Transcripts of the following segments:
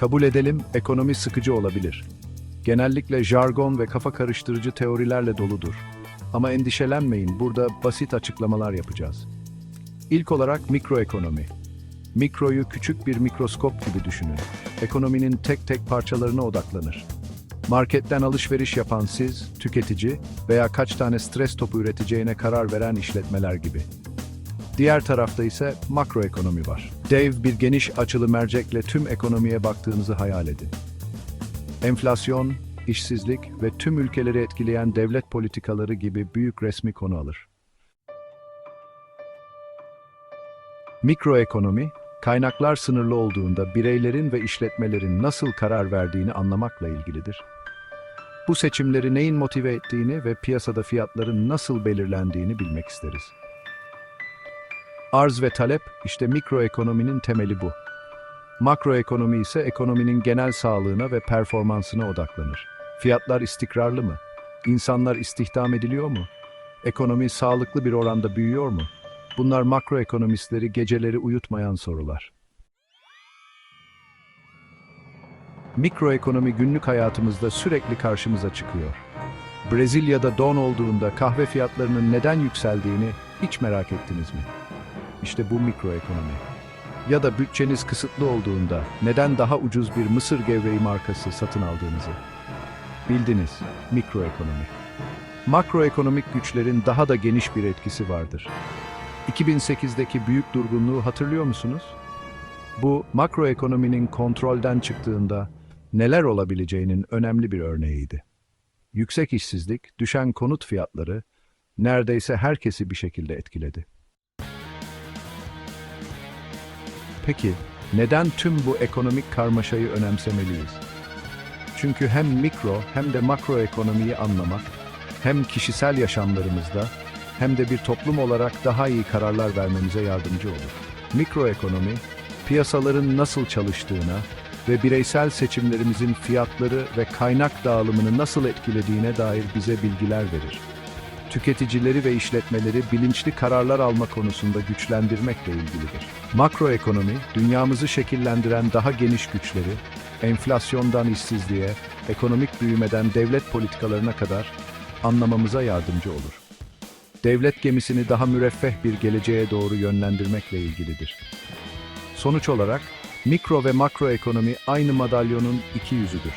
Kabul edelim, ekonomi sıkıcı olabilir. Genellikle jargon ve kafa karıştırıcı teorilerle doludur. Ama endişelenmeyin, burada basit açıklamalar yapacağız. İlk olarak mikroekonomi. Mikroyu küçük bir mikroskop gibi düşünün. Ekonominin tek tek parçalarına odaklanır. Marketten alışveriş yapan siz, tüketici veya kaç tane stres topu üreteceğine karar veren işletmeler gibi. Diğer tarafta ise makroekonomi var. Dev bir geniş açılı mercekle tüm ekonomiye baktığınızı hayal edin. Enflasyon, işsizlik ve tüm ülkeleri etkileyen devlet politikaları gibi büyük resmi konu alır. Mikroekonomi, kaynaklar sınırlı olduğunda bireylerin ve işletmelerin nasıl karar verdiğini anlamakla ilgilidir. Bu seçimleri neyin motive ettiğini ve piyasada fiyatların nasıl belirlendiğini bilmek isteriz. Arz ve talep, işte mikroekonominin temeli bu. Makroekonomi ise ekonominin genel sağlığına ve performansına odaklanır. Fiyatlar istikrarlı mı? İnsanlar istihdam ediliyor mu? Ekonomi sağlıklı bir oranda büyüyor mu? Bunlar makroekonomistleri geceleri uyutmayan sorular. Mikroekonomi günlük hayatımızda sürekli karşımıza çıkıyor. Brezilya'da don olduğunda kahve fiyatlarının neden yükseldiğini hiç merak ettiniz mi? İşte bu mikroekonomi. Ya da bütçeniz kısıtlı olduğunda neden daha ucuz bir mısır gevreği markası satın aldığınızı. Bildiniz, mikroekonomi. Makroekonomik güçlerin daha da geniş bir etkisi vardır. 2008'deki büyük durgunluğu hatırlıyor musunuz? Bu makroekonominin kontrolden çıktığında neler olabileceğinin önemli bir örneğiydi. Yüksek işsizlik, düşen konut fiyatları neredeyse herkesi bir şekilde etkiledi. Peki neden tüm bu ekonomik karmaşayı önemsemeliyiz? Çünkü hem mikro hem de makroekonomiyi anlamak hem kişisel yaşamlarımızda hem de bir toplum olarak daha iyi kararlar vermemize yardımcı olur. Mikroekonomi, piyasaların nasıl çalıştığına ve bireysel seçimlerimizin fiyatları ve kaynak dağılımını nasıl etkilediğine dair bize bilgiler verir. Tüketicileri ve işletmeleri bilinçli kararlar alma konusunda güçlendirmekle ilgilidir. Makroekonomi, dünyamızı şekillendiren daha geniş güçleri, enflasyondan işsizliğe, ekonomik büyümeden devlet politikalarına kadar anlamamıza yardımcı olur devlet gemisini daha müreffeh bir geleceğe doğru yönlendirmekle ilgilidir. Sonuç olarak mikro ve makroekonomi aynı madalyonun iki yüzüdür.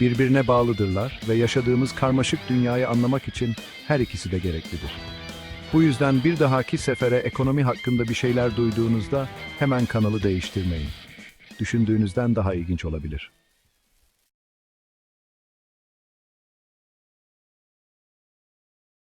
Birbirine bağlıdırlar ve yaşadığımız karmaşık dünyayı anlamak için her ikisi de gereklidir. Bu yüzden bir dahaki sefere ekonomi hakkında bir şeyler duyduğunuzda hemen kanalı değiştirmeyin. Düşündüğünüzden daha ilginç olabilir.